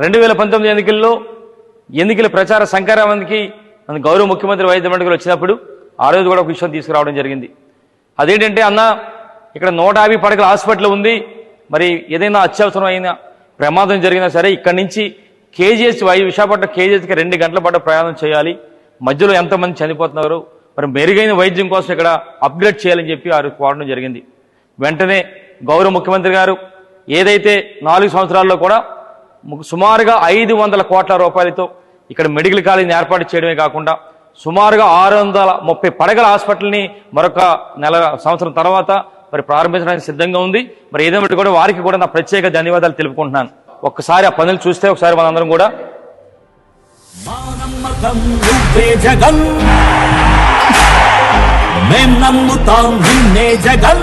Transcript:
రెండు వేల పంతొమ్మిది ఎన్నికల్లో ఎన్నికల ప్రచార సంక్రాంతికి మన గౌరవ ముఖ్యమంత్రి వైద్య మండలికి వచ్చినప్పుడు ఆ రోజు కూడా ఒక విషయం తీసుకురావడం జరిగింది. అదేంటంటే అన్న ఇక్కడ నూట యాభై పడకల హాస్పిటల్ ఉంది. మరి ఏదైనా అత్యవసరం ప్రమాదం జరిగినా సరే ఇక్కడి నుంచి కేజీఎస్ వై విశాఖపట్నం కేజీఎస్కి రెండు గంటల పాటు ప్రయాణం చేయాలి. మధ్యలో ఎంతమంది చనిపోతున్నారు? మరి మెరుగైన వైద్యం కోసం ఇక్కడ అప్గ్రేడ్ చేయాలని చెప్పి వారు కోరడం జరిగింది. వెంటనే గౌరవ ముఖ్యమంత్రి గారు ఏదైతే నాలుగు సంవత్సరాల్లో కూడా సుమారుగా ఐదు వందల కోట్ల రూపాయలతో ఇక్కడ మెడికల్ కాలేజీని ఏర్పాటు చేయడమే కాకుండా సుమారుగా ఆరు వందల ముప్పై పడగల హాస్పిటల్ని మరొక నెల సంవత్సరం తర్వాత మరి ప్రారంభించడానికి సిద్ధంగా ఉంది. మరి ఏదేమిటి కూడా వారికి కూడా నా ప్రత్యేక ధన్యవాదాలు తెలుపుకుంటున్నాను. ఒక్కసారి ఆ పనులు చూస్తే ఒకసారి మనందరం కూడా జగన్ మేం నమ్ముతాం నిన్నే జగన్.